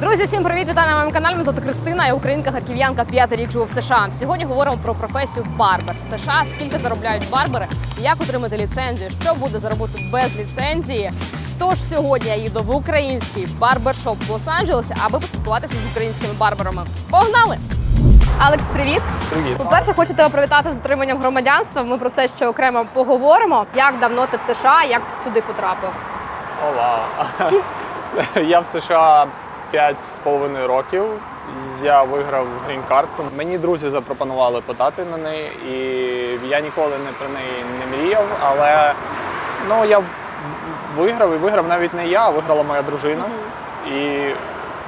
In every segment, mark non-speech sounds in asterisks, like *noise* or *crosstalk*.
Друзі, всім привіт! Вітаю на моєму каналі. Мене звати Кристина, я українка, харків'янка, п'ятий рік живу в США. Сьогодні говоримо про професію барбер в США. Скільки заробляють барбери, як отримати ліцензію, що буде за роботу без ліцензії. Тож сьогодні я їду в український барбершоп в Лос-Анджелесі, аби поспілкуватися з українськими барберами. Погнали! Алекс, привіт! Привіт. По-перше, хочу тебе привітати з отриманням громадянства. Ми про це ще окремо поговоримо. Як давно ти в США, як ти сюди потрапив? О, вау. *laughs* Я в США 5,5 років. Я виграв грін-карту. Мені друзі запропонували подати на неї, і я ніколи не про неї не мріяв, але ну, я виграв і виграв навіть не я, а виграла моя дружина. І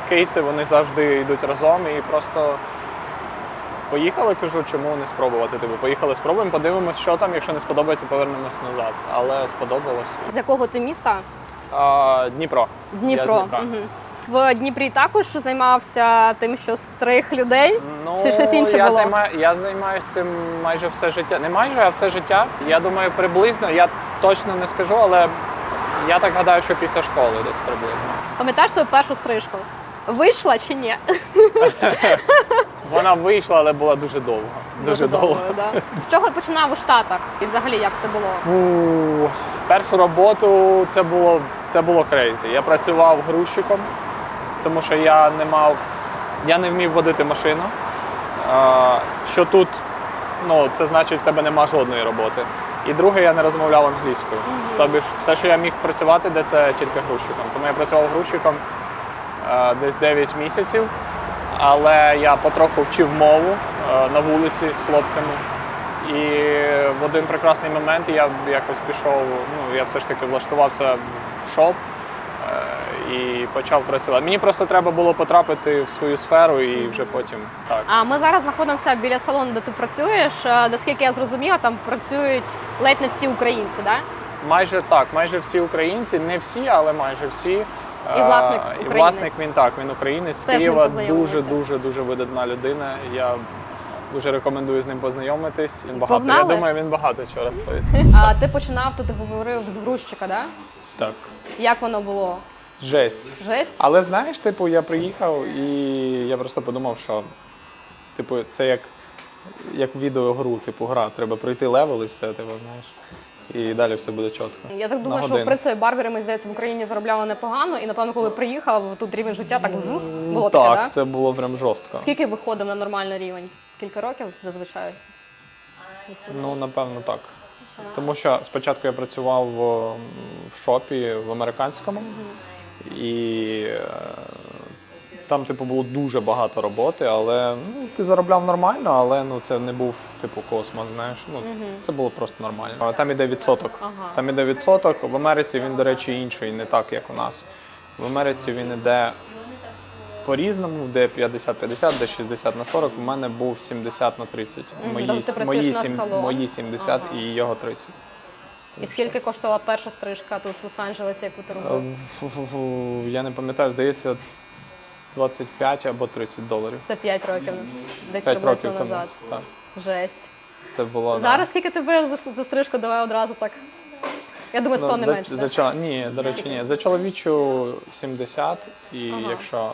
кейси вони завжди йдуть разом і просто. Поїхали, кажу, чому не спробувати. Типу, поїхали, спробуємо, подивимось, що там. Якщо не сподобається, повернемось назад. Але сподобалось. З якого ти міста? А, Дніпро. Дніпро. Я з Дніпра. Мгм. В Дніпрі також займався тим, що стриг людей. Ну, Чи щось інше я було? Займаю, я займаюся цим майже все життя. Не майже, а все життя. Я думаю, приблизно, я точно не скажу, але я так гадаю, що після школи десь приблизно. Пам'ятаєш свою першу стрижку? Вийшла чи ні? Вона вийшла, але була дуже довго. Дуже, довго. да. З чого починав у Штатах? І взагалі як це було? У, першу роботу це було це було крейзі. Я працював грузчиком, тому що я не мав, я не вмів водити машину. Що тут, ну, це значить, в тебе нема жодної роботи. І друге, я не розмовляв англійською. Тобі ж все, що я міг працювати, де це тільки грузчиком. Тому я працював грузчиком е, десь 9 місяців, але я потроху вчив мову е, на вулиці з хлопцями. І в один прекрасний момент я якось пішов, ну я все ж таки влаштувався в шоп і почав працювати. Мені просто треба було потрапити в свою сферу і вже потім так. А ми зараз знаходимося біля салону, де ти працюєш. Е, Наскільки я зрозуміла, там працюють ледь не всі українці, да? Майже так, майже всі українці, не всі, але майже всі. І Е, власник І власник він так, він українець з Теж Києва. Дуже, дуже, дуже видатна людина. Я дуже рекомендую з ним познайомитись. Він багато. Погнали? Я думаю, він багато чого розповість. А ти починав, то ти говорив з грузчика, да? Так. Як воно було? Жесть. Жесть? Але знаєш, типу, я приїхав і я просто подумав, що типу, це як, як відеогру, типу, гра. Треба пройти левел і все, типу, знаєш. І далі все буде чітко. Я так думаю, що в принципі барбери, мені здається, в Україні заробляли непогано, і напевно, коли приїхав, тут рівень життя так вжух, було таке, так, да? це було прям жорстко. Скільки виходив на нормальний рівень? Кілька років зазвичай. Ну, напевно, так. Тому що спочатку я працював в шопі в американському, і е, там, типу, було дуже багато роботи, але ну, ти заробляв нормально, але ну, це не був типу космос, знаєш. Ну, Це було просто нормально. Там іде відсоток. Ага. Там іде відсоток. В Америці він, до речі, інший, не так, як у нас. В Америці він іде по-різному, де 50-50, де 60 на 40. У мене був 70 на 30. Мої, тобто ти працюєш мої, на сім- салон. мої 70 і його 30. І скільки коштувала перша стрижка тут в Лос-Анджелесі, яку ти робив? Ем, фу-фу-фу, Я не пам'ятаю, здається, 25 або 30 доларів. Це 5 років, десь 5 приблизно років тому. назад. Так. Жесть. Це було. да. Зараз скільки ти береш за, за стрижку? Давай одразу так. Я думаю, 100 Ну, не за, менше. за, так? ні, до речі, ні. За чоловічу 70, і Ага. якщо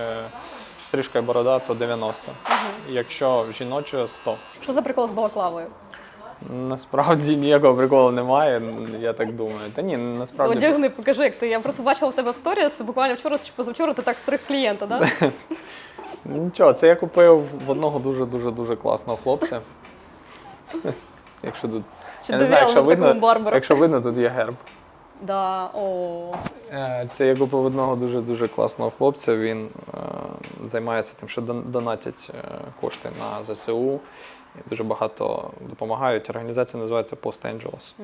е, стрижка і борода, то 90. Якщо жіноча 100. Що за прикол з балаклавою? Насправді ніякого приколу немає, я так думаю. Та ні, насправді. Одягни, покажи, як ти. Я просто бачила в тебе в сторіс, буквально вчора чи позавчора ти так стриг клієнта, да? *laughs* Нічого, це я купив в одного дуже дуже класного хлопця. *laughs* Якщо тут. Чи я не знаю, якщо видно, якщо видно, тут є герб. Да, о. Е, Це я купив одного дуже дуже класного хлопця. Він е, займається тим, що донатять е, кошти на ЗСУ. І дуже багато допомагають. Організація називається Post Angeles.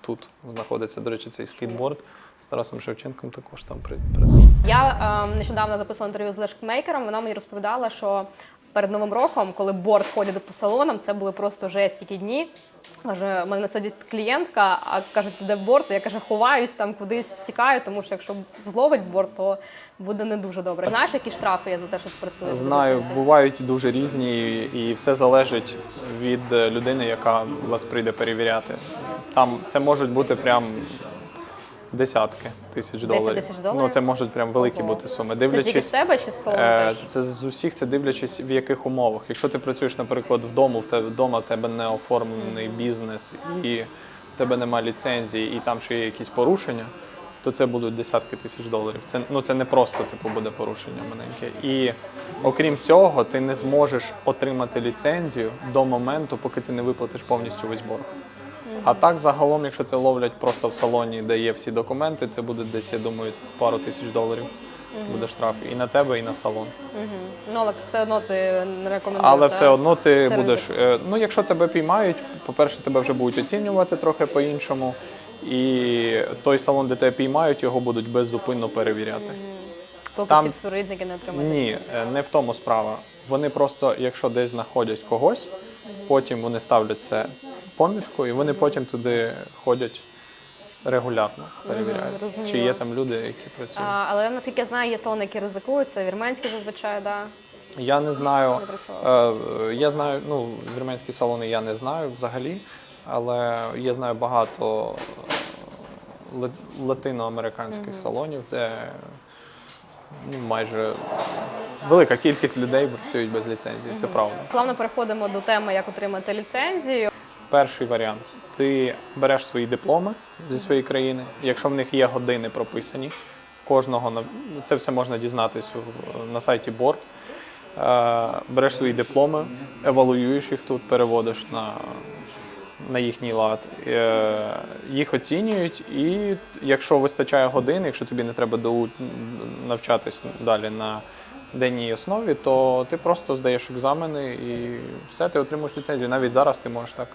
Тут знаходиться, до речі, цей скейтборд з Тарасом Шевченком також там при... Я е, нещодавно записувала інтерв'ю з лешкмейкером. Вона мені розповідала, що перед новим роком, коли борт ходить по салонам, це були просто жесть які дні. Каже, у мене сидить клієнтка, а каже, ти де борт? Я каже, ховаюсь там кудись втікаю, тому що якщо зловить борт, то буде не дуже добре. Знаєш, які штрафи є за те, що ти працюєш? Знаю, бувають дуже різні, і все залежить від людини, яка вас прийде перевіряти. Там це можуть бути прям десятки тисяч доларів. тисяч доларів? Ну це можуть прям великі Ого. бути суми. Це тільки з тебе чи з салону Е, теж? Це з усіх, це дивлячись в яких умовах. Якщо ти працюєш, наприклад, вдома, в тебе вдома в тебе не оформлений бізнес і в тебе немає ліцензії, і там ще є якісь порушення, то це будуть десятки тисяч доларів. Це ну це не просто типу буде порушення маленьке. І окрім цього, ти не зможеш отримати ліцензію до моменту, поки ти не виплатиш повністю весь борг. А так загалом, якщо ти ловлять просто в салоні, де є всі документи, це буде десь, я думаю, пару тисяч доларів. Буде штраф і на тебе, і на салон. Мгм. Ну, але все одно ти не рекомендуєш. Але да? все одно ти Це будеш. ризик. е, Ну, якщо тебе піймають, по-перше, тебе вже будуть оцінювати трохи по-іншому. І той салон, де тебе піймають, його будуть беззупинно перевіряти. Поки там- всі співробітники не отримають. Ні, е, не в тому справа. Вони просто, якщо десь знаходять когось, потім вони ставлять це помітку, і вони потім туди ходять регулярно, перевіряють, чи є там люди, які працюють. А, але наскільки я знаю, є салони, які ризикують, це вірменські зазвичай, да. Я не знаю. Не. Е, Я знаю, ну, вірменські салони я не знаю взагалі, але я знаю багато е, лат- латиноамериканських салонів, де ну, майже велика кількість людей працюють без ліцензії. Це правда. Плавно переходимо до теми, як отримати ліцензію. Перший варіант. Ти береш свої дипломи зі своєї країни, якщо в них є години прописані, кожного це все можна дізнатись на сайті Борд. Е, Береш свої дипломи, евалуюєш їх тут, переводиш на, на їхній лад. Е, Їх оцінюють, і якщо вистачає годин, якщо тобі не треба доу- навчатись далі на денній основі, то ти просто здаєш екзамени і все, ти отримуєш ліцензію. Навіть зараз ти можеш так.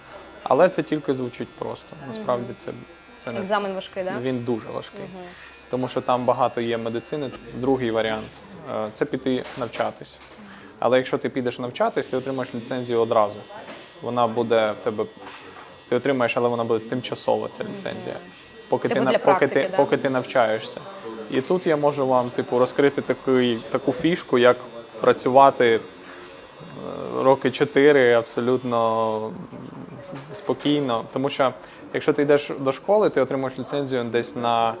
Але це тільки звучить просто. Насправді це, це не Екзамен важкий, да? він дуже важкий. Тому що там багато є медицини. Другий варіант е, це піти навчатись. Але якщо ти підеш навчатись, ти отримаєш ліцензію одразу. Вона буде в тебе. Ти отримаєш, але вона буде тимчасова, ця ліцензія. Поки Типу ти, на- для поки, практики, ти, да? поки ти навчаєшся. І тут я можу вам типу, розкрити такий, таку фішку, як працювати е, роки чотири абсолютно спокійно. Тому що якщо ти йдеш до школи, ти отримуєш ліцензію десь на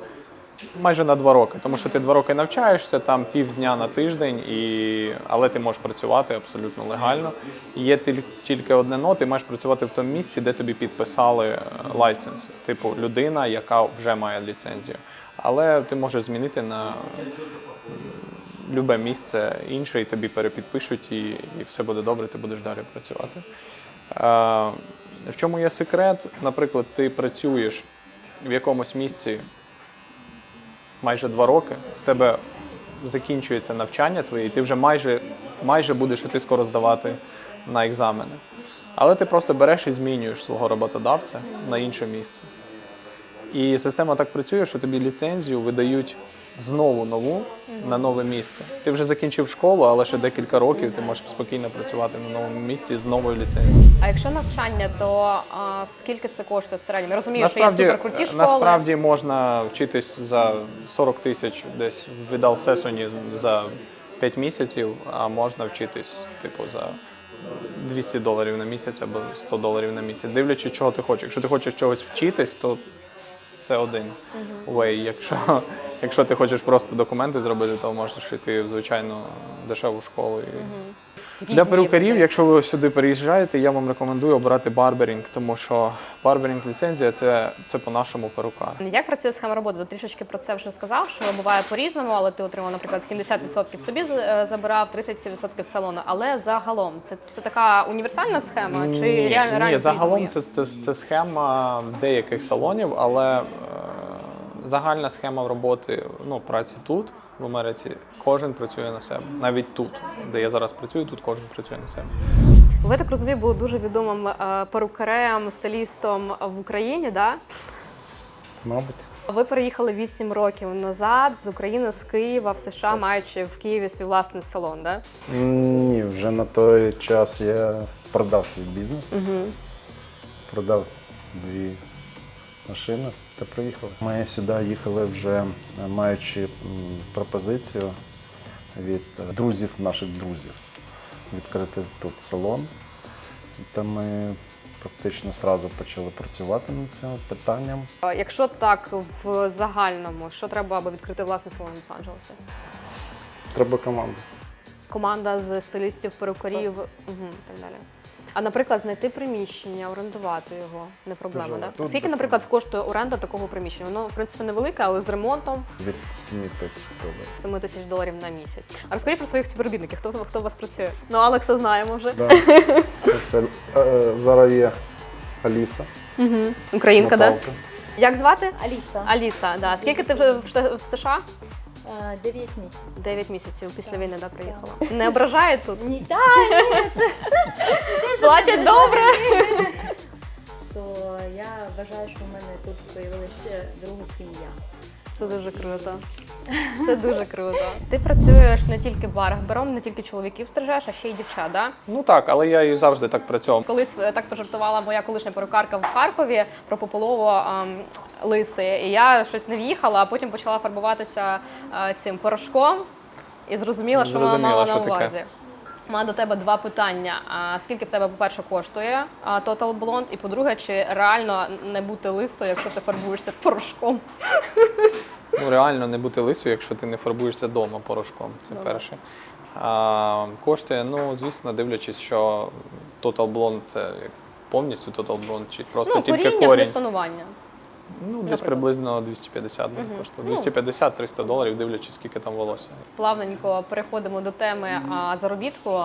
майже на два роки. Тому що ти два роки навчаєшся, там півдня на тиждень, і... але ти можеш працювати абсолютно легально. Є тільки одне но, ти маєш працювати в тому місці, де тобі підписали е, лайсенс, типу людина, яка вже має ліцензію. Але ти можеш змінити на любе місце інше, і тобі перепідпишуть, і, і все буде добре, ти будеш далі працювати. В чому є секрет? Наприклад, ти працюєш в якомусь місці майже два роки, в тебе закінчується навчання твоє, і ти вже майже, майже будеш іти скоро здавати на екзамени. Але ти просто береш і змінюєш свого роботодавця на інше місце. І система так працює, що тобі ліцензію видають знову нову на нове місце. Ти вже закінчив школу, але ще декілька років ти можеш спокійно працювати на новому місці з новою ліцензією. А якщо навчання, то а, скільки це коштує в середньому? Я розумію, що є суперкруті школи. насправді можна вчитись за 40 тисяч десь в Відал Сесоні за 5 місяців, а можна вчитись, типу, за 200 доларів на місяць або 100 доларів на місяць. Дивлячись, чого ти хочеш. Якщо ти хочеш чогось вчитись, то це один way. Якщо, якщо ти хочеш просто документи зробити, то можеш йти в звичайну дешеву школу. І... Для перукарів, якщо ви сюди переїжджаєте, я вам рекомендую обрати барберінг, тому що барберінг ліцензія це, це по-нашому перукар. Як працює схема роботи? Ти трішечки про це вже сказав, що буває по-різному, але ти отримав, наприклад, 70% собі е, забирав, 30% салону. Але загалом це, це така універсальна схема? Чи ні, реально ні, реально загалом це, це, це схема деяких салонів, але е, загальна схема роботи ну, праці тут, в Америці, кожен працює на себе. Навіть тут, де я зараз працюю, тут кожен працює на себе. Ви так розумію, були дуже відомим е, перукарем, стилістом в Україні, да? Мабуть. Ви переїхали 8 років назад з України, з Києва в США, маючи в Києві свій власний салон, да? Ні, вже на той час я продав свій бізнес, Угу. продав дві машини та приїхав. Ми сюди їхали вже е, маючи пропозицію від е, друзів наших друзів відкрити тут салон. Та ми практично одразу почали працювати над цим питанням. Якщо так в загальному, що треба, аби відкрити власний салон в Лос-Анджелесі? Треба команду. Команда з стилістів, перукарів угу, так далі. А наприклад, знайти приміщення, орендувати його не проблема, Дуже да? Тут Скільки, без наприклад, коштує оренда такого приміщення? Воно в принципі невелике, але з ремонтом Від 7 тисяч доларів. 7 тисяч доларів на місяць. А розкажіть про своїх співробітників, хто хто у вас працює? Ну, Алекса знаємо вже. Да. Е, зараз є Аліса. Угу. Українка? Наталка. Як звати? Аліса, Аліса, да. Скільки ти вже в Шта- в США? 9 місяців. Дев'ять місяців після війни да, приїхала. Не ображає тут? Ні, так, *laughs* Платять добре. то я вважаю, що в мене тут з'явилася друга сім'я. Це дуже круто. *laughs* Це дуже круто. Ти працюєш не тільки барбером, не тільки чоловіків стрижеш, а ще й дівчат, да? Ну так, але я і завжди так працював. Колись е, так пожартувала моя колишня перукарка в Харкові про Пополово ем, лиси. І я щось не в'їхала, а потім почала фарбуватися е, цим порошком і зрозуміла, що вона Зрозуміла, мала на що таке. увазі. Маю до тебе два питання. А скільки в тебе, по-перше, коштує Total Blonde? І по-друге, чи реально не бути лисою, якщо ти фарбуєшся порошком? *laughs* Ну реально не бути лисою, якщо ти не фарбуєшся вдома порошком. Це Добре. перше. А, коштує, ну звісно, дивлячись, що Total Blonde це повністю Total Blonde, чи просто ну, тільки коріння корінь. плюс тонування. Ну, десь наприклад. приблизно 250 буде Мгм. коштувати. Ну. 250-300 доларів, дивлячись, скільки там волосся. Плавненько переходимо до теми а, заробітку.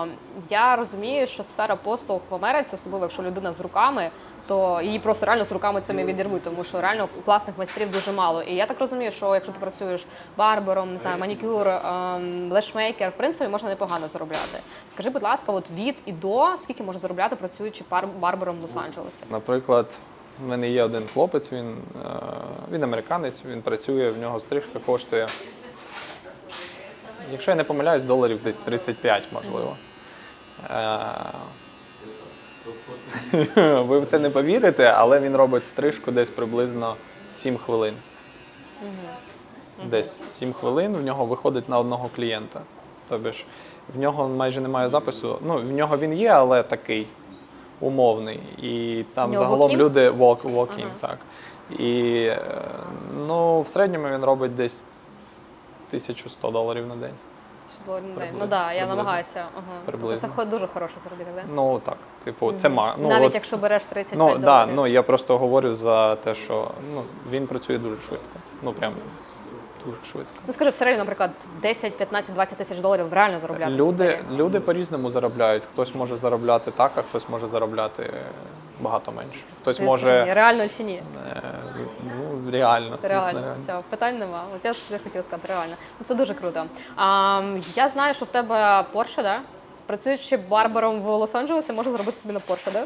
Я розумію, що сфера послуг в Америці, особливо якщо людина з руками, то її просто реально з руками цими відірвуть, тому що реально класних майстрів дуже мало. І я так розумію, що якщо ти працюєш барбером, не знаю, манікюр, ем, лешмейкер, в принципі, можна непогано заробляти. Скажи, будь ласка, от від і до скільки можна заробляти, працюючи пар- барбером в Лос-Анджелесі? Наприклад, в мене є один хлопець, він, е, він американець, він працює, в нього стрижка коштує. Якщо я не помиляюсь, доларів десь 35, можливо. Е, *laughs* Ви в це не повірите, але він робить стрижку десь приблизно 7 хвилин. Десь 7 хвилин в нього виходить на одного клієнта. Тобто ж в нього майже немає запису. Ну, в нього він є, але такий умовний. І там нього загалом walk-in? люди walk, walk-in, Ага. так. І е, ну, в середньому він робить десь 1100 доларів на день. Доларів день. Приблизно, Ну так, да, я намагаюся. Ага. Тобто Це дуже хороший заробіток, так? Ну так, типу, це ма. Ну, Навіть от, якщо береш 35 ну, да, ну я просто говорю за те, що ну, він працює дуже швидко. Ну прям дуже швидко. Ну скажи, в середньому, наприклад, 10, 15, 20 тисяч доларів реально заробляти. Люди, люди по-різному заробляють. Хтось може заробляти так, а хтось може заробляти багато менше. Хтось Ти скажи мені, реально чи ні? е, ну, реально, звісно, Реально, реально. все, питань нема. От я собі хотіла сказати, реально. Ну, Це дуже круто. А, я знаю, що в тебе Porsche, да? Працюючи барбером в Лос-Анджелесі, можна зробити собі на Porsche, да?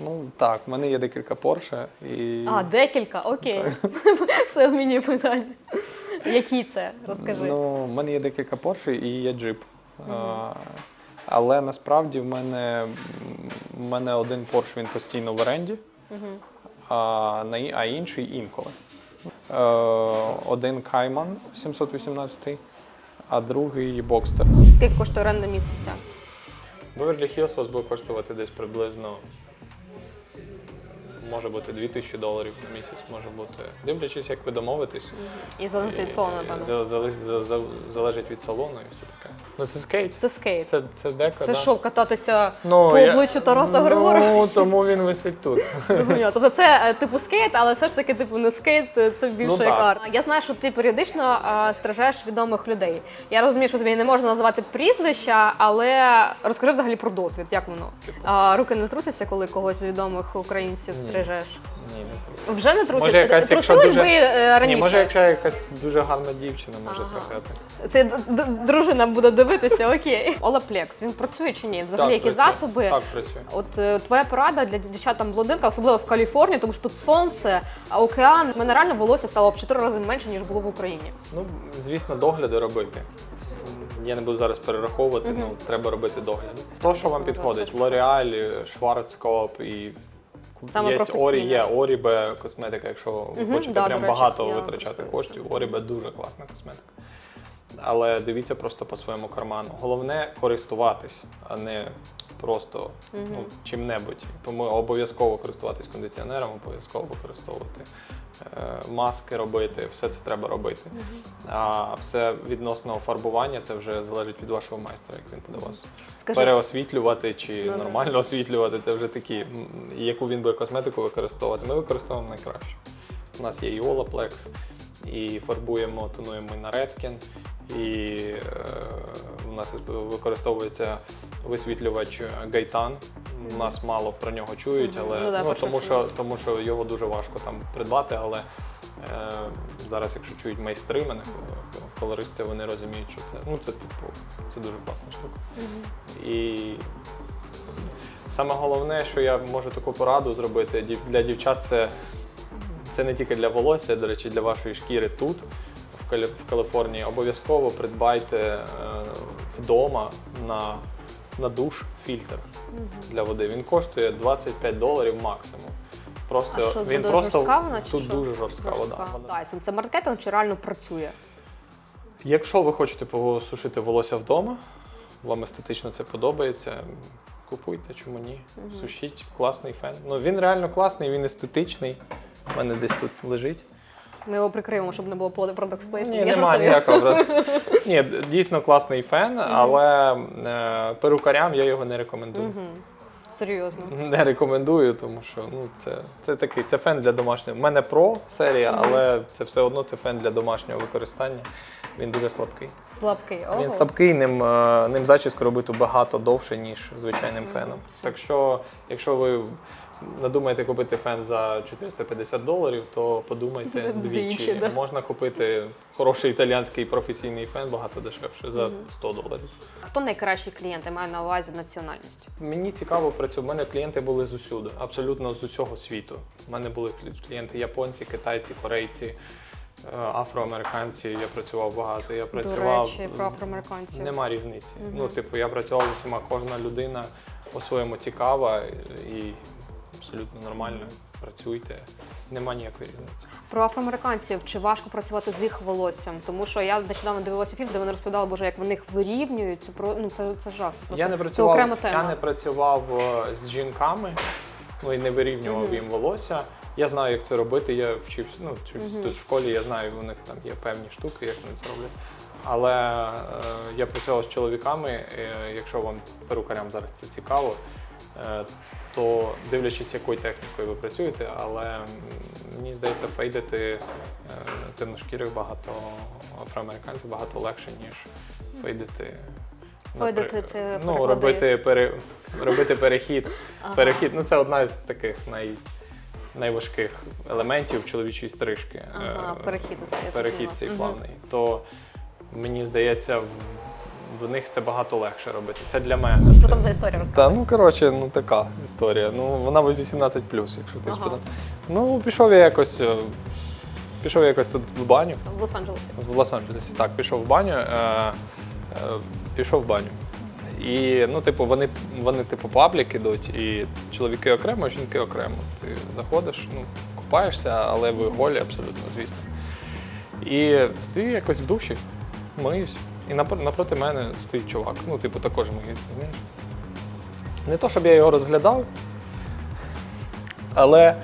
Ну так, в мене є декілька Porsche і А, декілька, окей. *laughs* Все змінює питання. Які це? Розкажи. ну, в мене є декілька Porsche і є джип. А, але насправді в мене, в мене один Porsche він постійно в оренді, а, а інший інколи. Е, один Cayman 718, а другий Boxster. Скільки коштує оренда місяця? Беверлі Хілс вас буде коштувати десь приблизно. Може бути 2000 доларів на місяць, може бути. Дивлячись, як ви домовитесь. І залежить від салону, там. Залежить- за- за- Залежить від салону і все таке. Ну це скейт. Це скейт. Це, це дека, Це да? що, кататися Ну, по я- обличчю Тараса Григоровича? Ну, тому він висить тут. *laughs* Розумію. Тобто це е, типу скейт, але все ж таки типу не скейт, е, це більше Ну, як арт. Я знаю, що ти періодично е, стражеш відомих людей. Я розумію, що тобі не можна називати прізвища, але розкажи взагалі про досвід, як воно. А, руки не трусяться, коли когось з відомих українців Ні. Стрижеш? Ні, не тут. Вже не трусяться? Може, якась, якщо Трусились дуже- би е, раніше? Ні, може, якщо якась дуже гарна дівчина може Ага. трохи. Це д- д- дружина буде дивитися, окей. *laughs* Олаплекс, він працює чи ні? Взагалі, які працює. засоби? Так, працює. От е, твоя порада для дівчат там блондинка, особливо в Каліфорнії, тому що тут сонце, а океан. У мене реально волосся стало в 4 рази менше, ніж було в Україні. Ну, звісно, догляди робити. Я не буду зараз перераховувати, ну треба робити догляди. То, що вам підходить. L'Oreal, Schwarzkopf і Саме є. Орі, є Орібе косметика, якщо ви угу, хочете да, прям речі, багато витрачати коштів. Орібе дуже класна косметика. Але дивіться просто по своєму карману. Головне користуватись, а не просто ну, чим-небудь. Тому обов'язково користуватись кондиціонером, обов'язково використовувати маски робити, все це треба робити. А все відносно фарбування, це вже залежить від вашого майстра, як він буде вас Скажи, переосвітлювати чи Ну, да. нормально освітлювати. Це вже такі, м, яку він буде косметику використовувати. Ми використовуємо найкраще. У нас є і Olaplex, і фарбуємо, тонуємо і на Redken, і е, у нас використовується висвітлювач Гайтан. У нас мало про нього чують, але Ну да, ну, тому, що тому що його дуже важко там придбати. Але е, зараз, якщо чують майстри мене, колористи, вони розуміють, що це ну це типу це дуже класна штука. І саме головне, що я можу таку пораду зробити для дівчат, це, це не тільки для волосся, до речі, для вашої шкіри тут, в, Калі- в Каліфорнії. Обов'язково придбайте е, вдома на, на душ фільтр для води. Він коштує 25 доларів максимум. Просто А що, він просто жорстка вона чи тут що? дуже жорстка вода. Жорстка. Вона- Dyson. Це маркетинг чи реально працює? Якщо ви хочете посушити волосся вдома, вам естетично це подобається, купуйте, чому ні. Сушіть, класний фен. Ну він реально класний, він естетичний. У мене десь тут лежить. Ми його прикриємо, щоб не було продакт placement. Ні, немає ніякого. *laughs* Ні, дійсно класний фен, але е, перукарям я його не рекомендую. Серйозно. Не рекомендую, тому що ну, це, це такий це фен для домашнього. У мене Pro серія, але це все одно це фен для домашнього використання. Він дуже слабкий. Слабкий. Ого. Він слабкий, ним, е, ним зачіску робити багато довше, ніж звичайним феном. Так що, якщо ви надумаєте купити фен за 450 доларів, то подумайте Двічі, двічі. да. Можна купити хороший італійський професійний фен багато дешевше за 100 доларів. Хто найкращі клієнти? Маю на увазі національність. Мені цікаво працювати. У мене клієнти були з усюди, абсолютно з усього світу. У мене були клієнти японці, китайці, корейці, е, афроамериканці. Я працював багато. Я працював До речі, про афроамериканців. Нема різниці. Ну, типу, я працював з усіма, кожна людина по-своєму цікава і абсолютно нормально. Працюйте. Нема ніякої різниці. Про афроамериканців чи важко працювати з їх волоссям? Тому що я нещодавно дивилася фільм, де вони розповідали, боже, як вони їх вирівнюють. Це про ну це, це жах. Це просто Я не це працював, окрема тема. я не працював з жінками, ну і не вирівнював їм волосся. Я знаю, як це робити. Я вчився, ну, вчився тут в школі, я знаю, у них там є певні штуки, як вони це роблять. Але е, я працював з чоловіками, е, якщо вам перукарям зараз це цікаво, то дивлячись, якою технікою ви працюєте, але мені здається, фейдити е, темношкірих багато афроамериканців багато легше, ніж фейдити. Фейдити це ну, робити, пере, робити перехід. Ага. Перехід, ну це одна з таких най, найважких елементів чоловічої стрижки. Ага, Е, перехід я перехід цей плавний. То мені здається, в, них це багато легше робити. Це для мене. Що там за історія Та розказує? ну коротше, ну така історія. Ну вона 18 якщо ти Ага. спитав. Ну, пішов я якось. е, Пішов я якось тут в баню. В Лос-Анджелесі. В Лос-Анджелесі. Так, пішов в баню. Е, е, пішов в баню. І ну, типу, вони, вони типу, паблік ідуть, і чоловіки окремо, жінки окремо. Ти заходиш, ну, купаєшся, але ви голі абсолютно, звісно. І стою якось в душі, миюсь. І напроти мене стоїть чувак. Ну, типу, також миється, знаєш. Не то, щоб я його розглядав, але,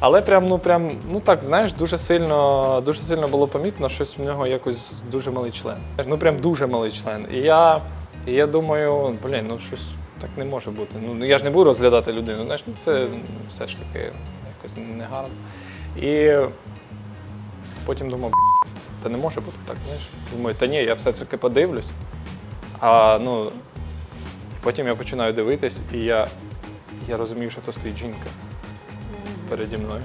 але прям, ну, прям, ну так, знаєш, дуже сильно, дуже сильно було помітно, що в нього якось дуже малий член. Ну прям дуже малий член. І я, і я думаю, блін, ну щось так не може бути. Ну я ж не буду розглядати людину, знаєш, ну це все ж таки якось негарно. І потім думав, «Б**, та не може бути так, знаєш. Думаю, та ні, я все-таки подивлюсь. А ну, потім я починаю дивитись, і я, я розумію, що то стоїть жінка переді мною.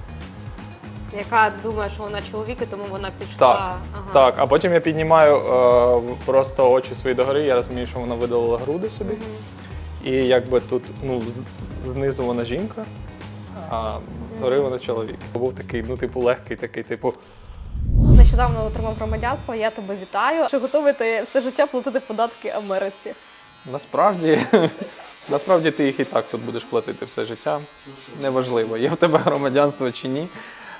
Яка думає, що вона чоловік, і тому вона пішла. Так, Ага. Так, а потім я піднімаю е, просто очі свої догори, я розумію, що вона видалила груди собі. І якби тут ну, знизу вона жінка, а згори вона чоловік. Був такий, ну, типу, легкий, такий, типу, Нещодавно отримав громадянство, я тебе вітаю. Чи готовий ти все життя платити податки Америці? насправді, *laughs* насправді ти їх і так тут будеш платити все життя. Неважливо, є в тебе громадянство чи ні.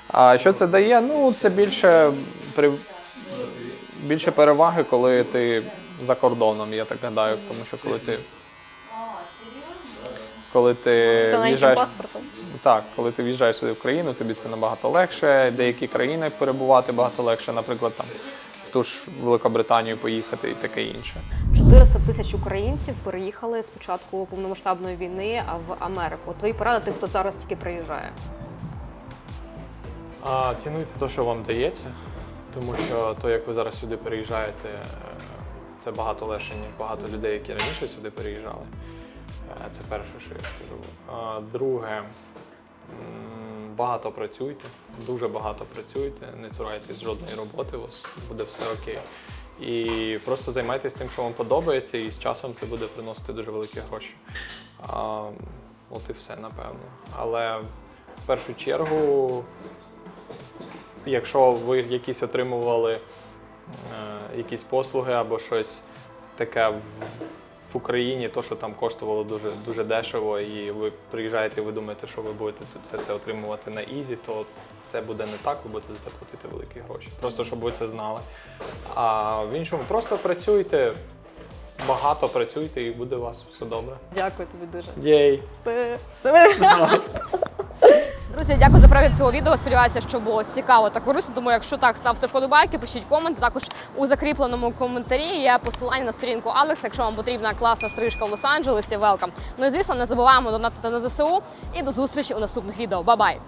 А що це дає? Ну, це більше, при... більше переваги, коли ти за кордоном, я так гадаю, тому що коли ти коли ти З в'їжджаєш паспортом. так, коли ти в'їжджаєш сюди в країну, тобі це набагато легше. Деякі країни перебувати багато легше, наприклад, там в ту ж Великобританію поїхати і таке інше. 400 тисяч українців переїхали з початку повномасштабної війни в Америку. Твої поради тим, хто зараз тільки приїжджає. А, цінуйте те, що вам дається, тому що то, як ви зараз сюди переїжджаєте, е, це багато легше, ніж багато людей, які раніше сюди переїжджали. Е, Це перше, що я скажу. А, Друге, багато працюйте, дуже багато працюйте, не цурайтесь жодної роботи, у вас буде все окей. І просто займайтесь тим, що вам подобається, і з часом це буде приносити дуже великі гроші. А, От і все, напевно. Але в першу чергу якщо ви якісь отримували е, якісь послуги або щось таке в, Україні, то що там коштувало дуже, дуже дешево, і ви приїжджаєте і ви думаєте, що ви будете тут все це отримувати на ізі, то це буде не так, ви будете за це платити великі гроші. Просто щоб ви це знали. А в іншому просто працюйте, багато працюйте, і буде у вас все добре. Дякую тобі дуже. Єй! Все. *laughs* Друзі, дякую за перегляд цього відео. Сподіваюся, що було цікаво та корисно. Тому, якщо так, ставте вподобайки, пишіть комент. Також у закріпленому коментарі є посилання на сторінку Алекс. Якщо вам потрібна класна стрижка в Лос-Анджелесі, велкам. Ну і звісно, не забуваємо донатити на ЗСУ. І до зустрічі у наступних відео. Ба-бай!